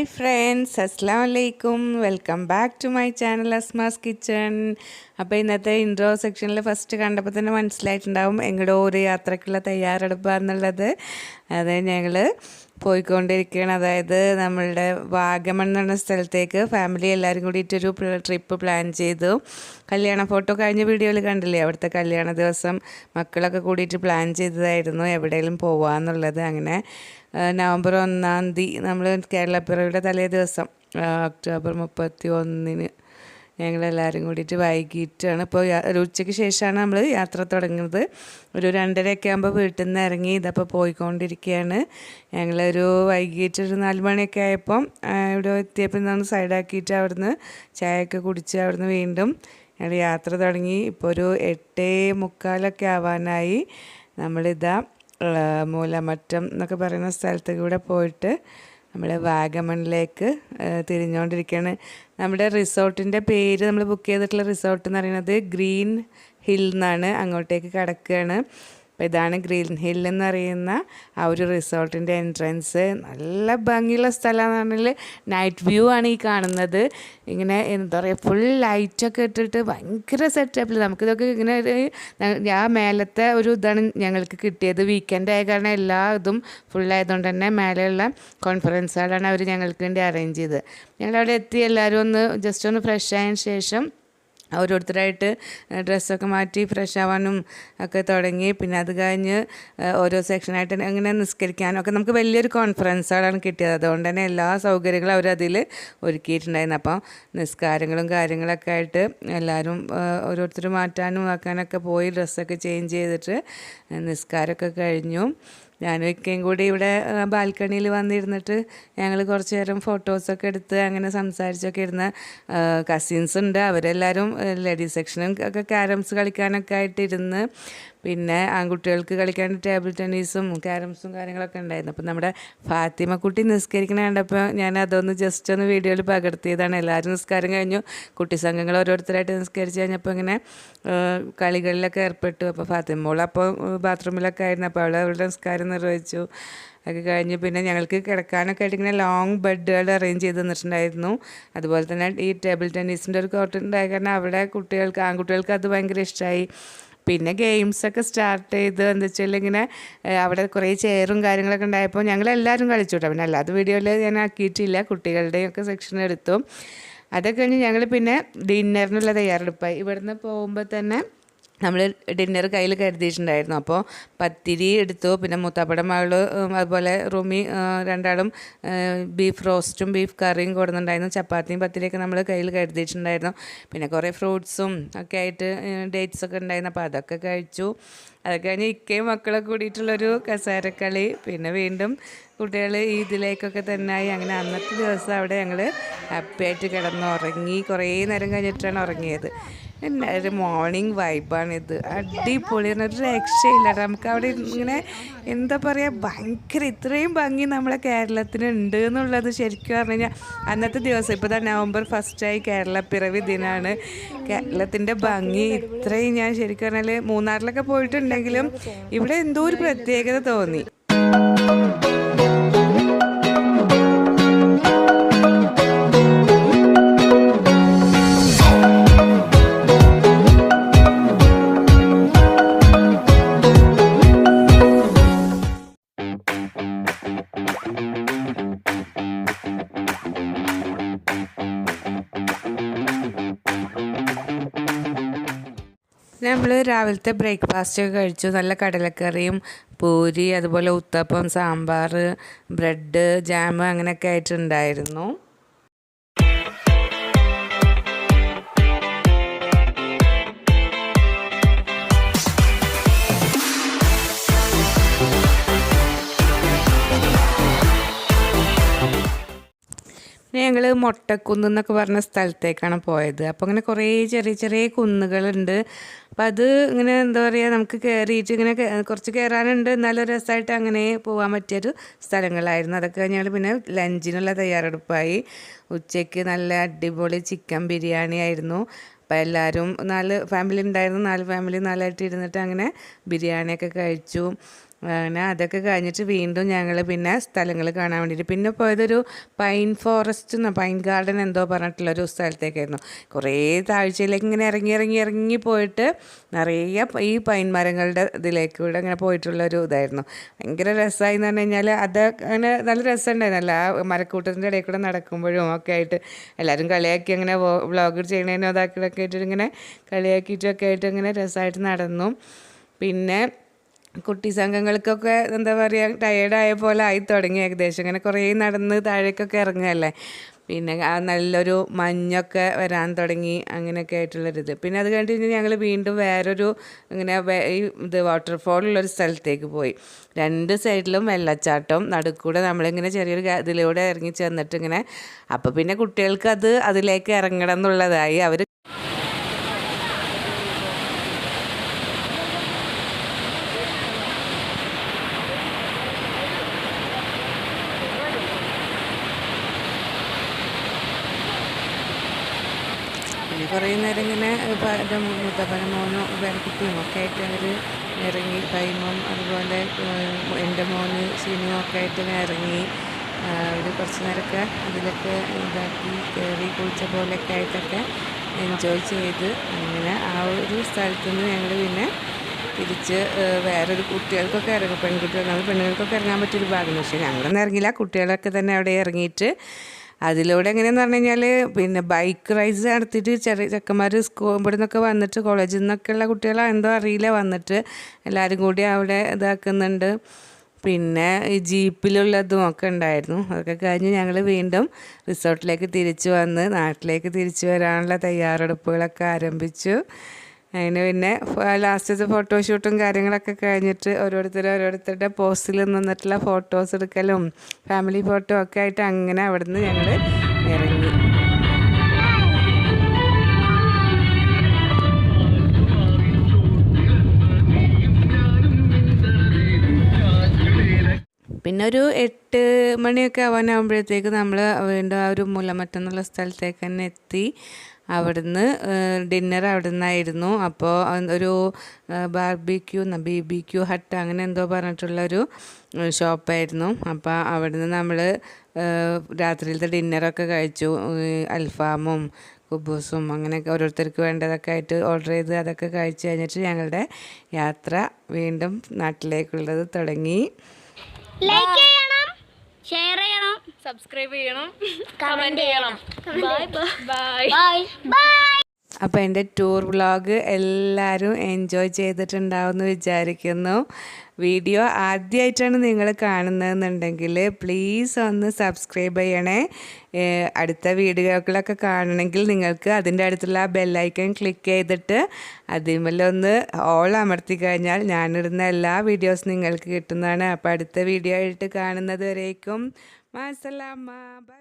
Hi friends അസ്സാം വലൈക്കും welcome back to my channel Asma's kitchen അപ്പോൾ ഇന്നത്തെ ഇൻട്രോ സെക്ഷനിൽ ഫസ്റ്റ് കണ്ടപ്പോൾ തന്നെ മനസ്സിലായിട്ടുണ്ടാവും എങ്ങടോ ഒരു യാത്രക്കുള്ള തയ്യാറെടുപ്പാന്നുള്ളത്. അത് ഞങ്ങൾ പോയിക്കൊണ്ടിരിക്കുകയാണ്. അതായത് നമ്മളുടെ വാഗമൺ എന്ന് പറഞ്ഞ സ്ഥലത്തേക്ക് ഫാമിലി എല്ലാവരും കൂടിയിട്ടൊരു ട്രിപ്പ് പ്ലാൻ ചെയ്തു. കല്യാണ ഫോട്ടോ കഴിഞ്ഞ വീഡിയോയിൽ കണ്ടില്ലേ? അവിടുത്തെ കല്യാണ ദിവസം മക്കളൊക്കെ കൂടിയിട്ട് പ്ലാൻ ചെയ്തതായിരുന്നു. എവിടെയെങ്കിലും പോവാന്നുള്ളത്. അങ്ങനെ നവംബർ ഒന്നാം തീയതി നമ്മൾ കേരളപ്പിറവിയുടെ തലേ ദിവസം ഒക്ടോബർ മുപ്പത്തി ഒന്നിന് ഞങ്ങളെല്ലാവരും കൂടിയിട്ട് വൈകിട്ടാണ്. ഇപ്പോൾ ഒരു ഉച്ചയ്ക്ക് ശേഷമാണ് നമ്മൾ യാത്ര തുടങ്ങുന്നത്. ഒരു രണ്ടരയൊക്കെ ആകുമ്പോൾ വീട്ടിൽ നിന്ന് ഇറങ്ങി ഇതപ്പോൾ പോയിക്കൊണ്ടിരിക്കുകയാണ് ഞങ്ങളൊരു വൈകിട്ട് ഒരു നാല് മണിയൊക്കെ ആയപ്പം ഇവിടെ എത്തിയപ്പോൾ നമ്മൾ സൈഡാക്കിയിട്ട് അവിടുന്ന് ചായയൊക്കെ കുടിച്ച് അവിടുന്ന് വീണ്ടും ഞങ്ങൾ യാത്ര തുടങ്ങി. ഇപ്പോൾ ഒരു എട്ടേ മുക്കാലൊക്കെ ആവാനായി. നമ്മളിതാ മൂലമറ്റം എന്നൊക്കെ പറയുന്ന സ്ഥലത്തേക്ക് കൂടെ പോയിട്ട് നമ്മൾ വാഗമണിലേക്ക് തിരിഞ്ഞുകൊണ്ടിരിക്കുകയാണ് നമ്മുടെ റിസോർട്ടിന്റെ പേര് നമ്മൾ ബുക്ക് ചെയ്തിട്ടുള്ള റിസോർട്ട് എന്ന് പറയുന്നത് ഗ്രീൻ ഹിൽ എന്നാണ്. അങ്ങോട്ടേക്ക് കിടക്കുകയാണ് അപ്പോൾ ഇതാണ് ഗ്രീൻ ഹിൽ എന്ന് പറയുന്ന ആ ഒരു റിസോർട്ടിന്റെ എൻട്രൻസ്. നല്ല ഭംഗിയുള്ള സ്ഥലമാണെങ്കിൽ നൈറ്റ് വ്യൂ ആണ് ഈ കാണുന്നത്. ഇങ്ങനെ എന്താ പറയുക ഫുൾ ലൈറ്റൊക്കെ ഇട്ടിട്ട് ഭയങ്കര സെറ്റപ്പിൽ നമുക്കിതൊക്കെ ഇങ്ങനെ ആ മേലത്തെ ഒരു ഇതാണ് ഞങ്ങൾക്ക് കിട്ടിയത്. വീക്കെൻഡ് ആയ കാരണം എല്ലാ ഇതും ഫുള്ളായതുകൊണ്ട് തന്നെ മേലെയുള്ള കോൺഫറൻസ് ഹാളാണ് അവർ ഞങ്ങൾക്ക് വേണ്ടി അറേഞ്ച് ചെയ്തത്. ഞങ്ങളവിടെ എത്തി എല്ലാവരും ഒന്ന് ജസ്റ്റ് ഒന്ന് ഫ്രഷ് ആയതിന് ശേഷം ഓരോരുത്തരായിട്ട് ഡ്രസ്സൊക്കെ മാറ്റി ഫ്രഷ് ആവാനും ഒക്കെ തുടങ്ങി. പിന്നെ അത് കഴിഞ്ഞ് ഓരോ സെക്ഷനായിട്ട് അങ്ങനെ നിസ്കരിക്കാനും ഒക്കെ നമുക്ക് വലിയൊരു കോൺഫറൻസുകളാണ് കിട്ടിയത്. അതുകൊണ്ട് തന്നെ എല്ലാ സൗകര്യങ്ങളും അവരതിൽ ഒരുക്കിയിട്ടുണ്ടായിരുന്നു. അപ്പം നിസ്കാരങ്ങളും കാര്യങ്ങളൊക്കെ ആയിട്ട് എല്ലാവരും ഓരോരുത്തർ മാറ്റാനും ആക്കാനൊക്കെ പോയി ഡ്രസ്സൊക്കെ ചേഞ്ച് ചെയ്തിട്ട് നിസ്കാരമൊക്കെ കഴിഞ്ഞു. ഞാനും ഇക്കയും കൂടി ഇവിടെ ബാൽക്കണിയിൽ വന്നിരുന്നിട്ട് ഞങ്ങൾ കുറച്ച് നേരം ഫോട്ടോസൊക്കെ എടുത്ത് അങ്ങനെ സംസാരിച്ചൊക്കെ ഇരുന്ന കസിൻസ് ഉണ്ട്. അവരെല്ലാവരും ലേഡീസ് സെക്ഷനും ഒക്കെ ക്യാരംസ് കളിക്കാനൊക്കെ ആയിട്ട് ഇരുന്ന് പിന്നെ ആൺകുട്ടികൾക്ക് കളിക്കാൻ ടേബിൾ ടെന്നീസും ക്യാരംസും കാര്യങ്ങളൊക്കെ ഉണ്ടായിരുന്നു. അപ്പം നമ്മുടെ ഫാത്തിമ കുട്ടി നിസ്കരിക്കണ കണ്ടപ്പോൾ ഞാൻ അതൊന്ന് ജസ്റ്റ് ഒന്ന് വീഡിയോയിൽ പകർത്തിയതാണ്. എല്ലാവരും നിസ്കാരം കഴിഞ്ഞു. കുട്ടി സംഘങ്ങൾ ഓരോരുത്തരായിട്ട് നിസ്കരിച്ച് കഴിഞ്ഞപ്പോൾ ഇങ്ങനെ കളികളിലൊക്കെ ഏർപ്പെട്ടു. അപ്പോൾ ഫാത്തിമ മോൾ അപ്പോൾ ബാത്റൂമിലൊക്കെ ആയിരുന്നു. അപ്പോൾ അവളെ അവളുടെ നിസ്കാരം നിർവഹിച്ചു. അതൊക്കെ കഴിഞ്ഞ് പിന്നെ ഞങ്ങൾക്ക് കിടക്കാനൊക്കെ ആയിട്ട് ഇങ്ങനെ ലോങ് ബെഡുകൾ അറേഞ്ച് ചെയ്ത് തന്നിട്ടുണ്ടായിരുന്നു. അതുപോലെ തന്നെ ഈ ടേബിൾ ടെന്നീസിന്റെ ഒരു കോർട്ട് ഉണ്ടായ കാരണം അവിടെ കുട്ടികൾക്ക് ആൺകുട്ടികൾക്ക് അത് ഭയങ്കര ഇഷ്ടമായി പിന്നെ ഗെയിംസൊക്കെ സ്റ്റാർട്ട് ചെയ്ത് എന്താ വെച്ചാൽ ഇങ്ങനെ അവിടെ കുറേ ചെയറും കാര്യങ്ങളൊക്കെ ഉണ്ടായപ്പോൾ ഞങ്ങളെല്ലാവരും കളിച്ചു കേട്ടോ പിന്നെ അല്ലാതെ വീഡിയോയിൽ ഞാൻ ആക്കിയിട്ടില്ല. കുട്ടികളുടെയൊക്കെ സെക്ഷൻ എടുത്തു. അതൊക്കെ കഴിഞ്ഞ് ഞങ്ങൾ പിന്നെ ഡിന്നറിനുള്ള തയ്യാറെടുപ്പായി. ഇവിടുന്ന് പോകുമ്പോൾ തന്നെ നമ്മൾ ഡിന്നർ കയ്യിൽ കരുതിയിട്ടുണ്ടായിരുന്നു. അപ്പോൾ പത്തിരി എടുത്തു. പിന്നെ മുത്താപ്പടം മകൾ അതുപോലെ റൂമി രണ്ടാളും ബീഫ് റോസ്റ്റും ബീഫ് കറിയും കൊടുന്നുണ്ടായിരുന്നു ചപ്പാത്തിയും പത്തിരിയൊക്കെ നമ്മൾ കയ്യിൽ കരുതിയിട്ടുണ്ടായിരുന്നു. പിന്നെ കുറേ ഫ്രൂട്ട്സും ഒക്കെ ആയിട്ട് ഡേറ്റ്സ് ഒക്കെ ഉണ്ടായിരുന്നു. അപ്പോൾ അതൊക്കെ കഴിച്ചു. അതൊക്കെ കഴിഞ്ഞ് ഇക്കയും മക്കളൊക്കെ കൂടിയിട്ടുള്ളൊരു കസേരക്കളി. പിന്നെ വീണ്ടും കുട്ടികൾ ഇതിലേക്കൊക്കെ തന്നെ ആയി അങ്ങനെ അന്നത്തെ ദിവസം അവിടെ ഞങ്ങൾ കിടന്ന് ഉറങ്ങി. കുറേ നേരം കഴിഞ്ഞിട്ടാണ് ഉറങ്ങിയത്. ഒരു മോർണിംഗ് വൈബാണിത് അടിപൊളി ഒരു രക്ഷയില്ല. നമുക്ക് അവിടെ ഇങ്ങനെ എന്താ പറയുക ഭയങ്കര ഇത്രയും ഭംഗി നമ്മളെ കേരളത്തിന് ഉണ്ട് എന്നുള്ളത് ശരിക്കും പറഞ്ഞു കഴിഞ്ഞാൽ അന്നത്തെ ദിവസം. ഇപ്പോൾ തന്നെ നവംബർ ഫസ്റ്റായി കേരള പിറവി ദിനമാണ് കേരളത്തിന്റെ ഭംഗി ഇത്രയും ഞാൻ ശരിക്കും പറഞ്ഞാൽ മൂന്നാറിലൊക്കെ പോയിട്ടുണ്ടെങ്കിലും ഇവിടെ എന്തോ ഒരു പ്രത്യേകത തോന്നി. നമ്മൾ രാവിലത്തെ ബ്രേക്ക്ഫാസ്റ്റ് ഒക്കെ കഴിച്ചു. നല്ല കടലക്കറിയും പൂരി അതുപോലെ ഉത്തപ്പം സാമ്പാർ ബ്രെഡ് ജാം അങ്ങനെയൊക്കെ ആയിട്ടുണ്ടായിരുന്നു. ഞങ്ങൾ മൊട്ടക്കുന്ന് എന്നൊക്കെ പറഞ്ഞ സ്ഥലത്തേക്കാണ് പോയത്. അപ്പോൾ അങ്ങനെ കുറേ ചെറിയ ചെറിയ കുന്നുകളുണ്ട്. അപ്പോൾ അത് ഇങ്ങനെ എന്താ പറയുക നമുക്ക് കയറിയിട്ട് ഇങ്ങനെ കുറച്ച് കയറാനുണ്ട് എന്നാലും രസമായിട്ട് അങ്ങനെ പോകാൻ പറ്റിയൊരു സ്ഥലങ്ങളായിരുന്നു. അതൊക്കെ ഞങ്ങൾ പിന്നെ ലഞ്ചിനുള്ള തയ്യാറെടുപ്പായി. ഉച്ചയ്ക്ക് നല്ല അടിപൊളി ചിക്കൻ ബിരിയാണി ആയിരുന്നു. അപ്പോൾ എല്ലാവരും നാല് ഫാമിലി ഉണ്ടായിരുന്നു. നാല് ഫാമിലി നാലായിട്ട് ഇരുന്നിട്ട് അങ്ങനെ ബിരിയാണിയൊക്കെ കഴിച്ചു. അങ്ങനെ അതൊക്കെ കഴിഞ്ഞിട്ട് വീണ്ടും ഞങ്ങൾ പിന്നെ സ്ഥലങ്ങൾ കാണാൻ വേണ്ടിയിട്ട്. പിന്നെ പോയതൊരു പൈൻ ഫോറസ്റ്റ് എന്നോ പൈൻ ഗാർഡൻ എന്തോ പറഞ്ഞിട്ടുള്ളൊരു സ്ഥലത്തേക്കായിരുന്നു. കുറേ താഴ്ചയിലേക്ക് ഇങ്ങനെ ഇറങ്ങി ഇറങ്ങി ഇറങ്ങി പോയിട്ട് നിറയെ ഈ പൈൻ മരങ്ങളുടെ ഇതിലേക്കൂടെ അങ്ങനെ പോയിട്ടുള്ളൊരു ഇതായിരുന്നു. ഭയങ്കര രസമായി എന്ന് പറഞ്ഞു കഴിഞ്ഞാൽ അത് അങ്ങനെ നല്ല രസമുണ്ടായിരുന്നല്ലോ. ആ മരക്കൂട്ടത്തിന്റെ ഇടയിൽ കൂടെ നടക്കുമ്പോഴും ഒക്കെ ആയിട്ട് എല്ലാവരും കളിയാക്കി അങ്ങനെ വ്ളോഗ് ചെയ്യണേനോ അതാക്കിയൊക്കെ ആയിട്ട് ഇങ്ങനെ കളിയാക്കിയിട്ടൊക്കെ ആയിട്ട് ഇങ്ങനെ രസമായിട്ട് നടന്നു. പിന്നെ കുട്ടി സംഘങ്ങൾക്കൊക്കെ എന്താ പറയുക ടയേർഡായ പോലെ ആയി തുടങ്ങി ഏകദേശം. ഇങ്ങനെ കുറേ നടന്ന് താഴേക്കൊക്കെ ഇറങ്ങുകയല്ലേ? പിന്നെ ആ നല്ലൊരു മഞ്ഞൊക്കെ വരാൻ തുടങ്ങി അങ്ങനെയൊക്കെ ആയിട്ടുള്ളൊരിത്. പിന്നെ അത് കഴിഞ്ഞ് കഴിഞ്ഞാൽ ഞങ്ങൾ വീണ്ടും വേറൊരു ഇങ്ങനെ ഈ ഇത് വാട്ടർഫോളുള്ളൊരു സ്ഥലത്തേക്ക് പോയി. രണ്ട് സൈഡിലും വെള്ളച്ചാട്ടം നടുക്കൂടെ നമ്മളിങ്ങനെ ചെറിയൊരു ഇതിലൂടെ ഇറങ്ങി ചെന്നിട്ട് ഇങ്ങനെ അപ്പോൾ പിന്നെ കുട്ടികൾക്ക് അത് അതിലേക്ക് ഇറങ്ങണം എന്നുള്ളതായി അവർ പിന്നെ കുറേ നേരം ഇങ്ങനെ എന്റെ മുത്തപ്പന മോനും പേരക്കുട്ടിയും ഒക്കെ ആയിട്ട് അവർ ഇറങ്ങി കൈമം അതുപോലെ എന്റെ മോന് സീനും ഒക്കെ ആയിട്ട് ഇങ്ങനെ ഇറങ്ങി അവർ കുറച്ച് നേരമൊക്കെ അതിലൊക്കെ ഇതാക്കി കയറി കുളിച്ച പോലെയൊക്കെ ആയിട്ടൊക്കെ എൻജോയ് ചെയ്ത് അങ്ങനെ ആ ഒരു സ്ഥലത്ത് നിന്ന് ഞങ്ങൾ പിന്നെ തിരിച്ച് വേറൊരു കുട്ടികൾക്കൊക്കെ ഇറങ്ങും പെൺകുട്ടികൾ പെണ്ണുങ്ങൾക്കൊക്കെ ഇറങ്ങാൻ പറ്റിയൊരു ഭാഗം പക്ഷേ ഞങ്ങളൊന്നും ഇറങ്ങില്ല കുട്ടികളൊക്കെ തന്നെ അവിടെ ഇറങ്ങിയിട്ട് അതിലൂടെ എങ്ങനെയാന്ന് പറഞ്ഞു കഴിഞ്ഞാൽ പിന്നെ ബൈക്ക് റൈഡ്സ് നടത്തിയിട്ട് ചെറിയ ചെക്കന്മാർ സ്കൂൾ ഇവിടെ നിന്നൊക്കെ വന്നിട്ട് കോളേജിൽ നിന്നൊക്കെ ഉള്ള കുട്ടികളെ എന്തോ അറിയില്ല വന്നിട്ട് എല്ലാവരും കൂടി അവിടെ ഇതാക്കുന്നുണ്ട്. പിന്നെ ഈ ജീപ്പിലുള്ളതും ഒക്കെ ഉണ്ടായിരുന്നു. അതൊക്കെ കഴിഞ്ഞ് ഞങ്ങൾ വീണ്ടും റിസോർട്ടിലേക്ക് തിരിച്ചു വന്ന് നാട്ടിലേക്ക് തിരിച്ചു വരാനുള്ള തയ്യാറെടുപ്പുകളൊക്കെ ആരംഭിച്ചു. അതിന് പിന്നെ ലാസ്റ്റത്തെ ഫോട്ടോഷൂട്ടും കാര്യങ്ങളൊക്കെ കഴിഞ്ഞിട്ട് ഓരോരുത്തർ ഓരോരുത്തരുടെ പോസ്റ്റിൽ നിന്നിട്ടുള്ള ഫോട്ടോസ് എടുക്കലും ഫാമിലി ഫോട്ടോ ഒക്കെ ആയിട്ട് അങ്ങനെ അവിടുന്ന് ഞങ്ങൾ ഇറങ്ങി. പിന്നെ ഒരു എട്ട് മണിയൊക്കെ ആവാനാകുമ്പോഴത്തേക്ക് നമ്മൾ വീണ്ടും ആ ഒരു മുലമറ്റെന്നുള്ള സ്ഥലത്തേക്ക് തന്നെ എത്തി. അവിടുന്ന് ഡിന്നർ അവിടെ നിന്നായിരുന്നു അപ്പോൾ ഒരു barbecue B B Q hut അങ്ങനെ എന്തോ പറഞ്ഞിട്ടുള്ളൊരു ഷോപ്പായിരുന്നു അപ്പോൾ അവിടുന്ന് നമ്മൾ രാത്രിയിലത്തെ ഡിന്നറൊക്കെ കഴിച്ചു. അൽഫാമും കുബൂസും അങ്ങനെയൊക്കെ ഓരോരുത്തർക്ക് വേണ്ടതൊക്കെ ആയിട്ട് ഓർഡർ ചെയ്ത് അതൊക്കെ കഴിച്ചു കഴിഞ്ഞിട്ട് ഞങ്ങളുടെ യാത്ര വീണ്ടും നാട്ടിലേക്കുള്ളത് തുടങ്ങി. ലൈക്ക് ചെയ്യണം. ഷെയർ ചെയ്യണം. സബ്സ്ക്രൈബ് ചെയ്യണം. കമന്റ് ചെയ്യണം. ബൈ ബൈ ബൈ ബൈ അപ്പോൾ എന്റെ ടൂർ വ്ലോഗ് എല്ലാവരും എൻജോയ് ചെയ്തിട്ടുണ്ടാവുമെന്ന് വിചാരിക്കുന്നു. വീഡിയോ ആദ്യമായിട്ടാണ് നിങ്ങൾ കാണുന്നതെന്നുണ്ടെങ്കിൽ പ്ലീസ് ഒന്ന് സബ്സ്ക്രൈബ് ചെയ്യണേ. അടുത്ത വീഡിയോകളൊക്കെ കാണണമെങ്കിൽ നിങ്ങൾക്ക് അതിന്റെ അടുത്തുള്ള ആ ബെല്ലൈക്കൺ ക്ലിക്ക് ചെയ്തിട്ട് അതിന്മേലൊന്ന് ഓൾ അമർത്തി കഴിഞ്ഞാൽ ഞാനിടുന്ന എല്ലാ വീഡിയോസും നിങ്ങൾക്ക് കിട്ടുന്നതാണ്. അപ്പോൾ അടുത്ത വീഡിയോ ആയിട്ട് കാണുന്നത് വരേക്കും. മാസലാമ ബൈ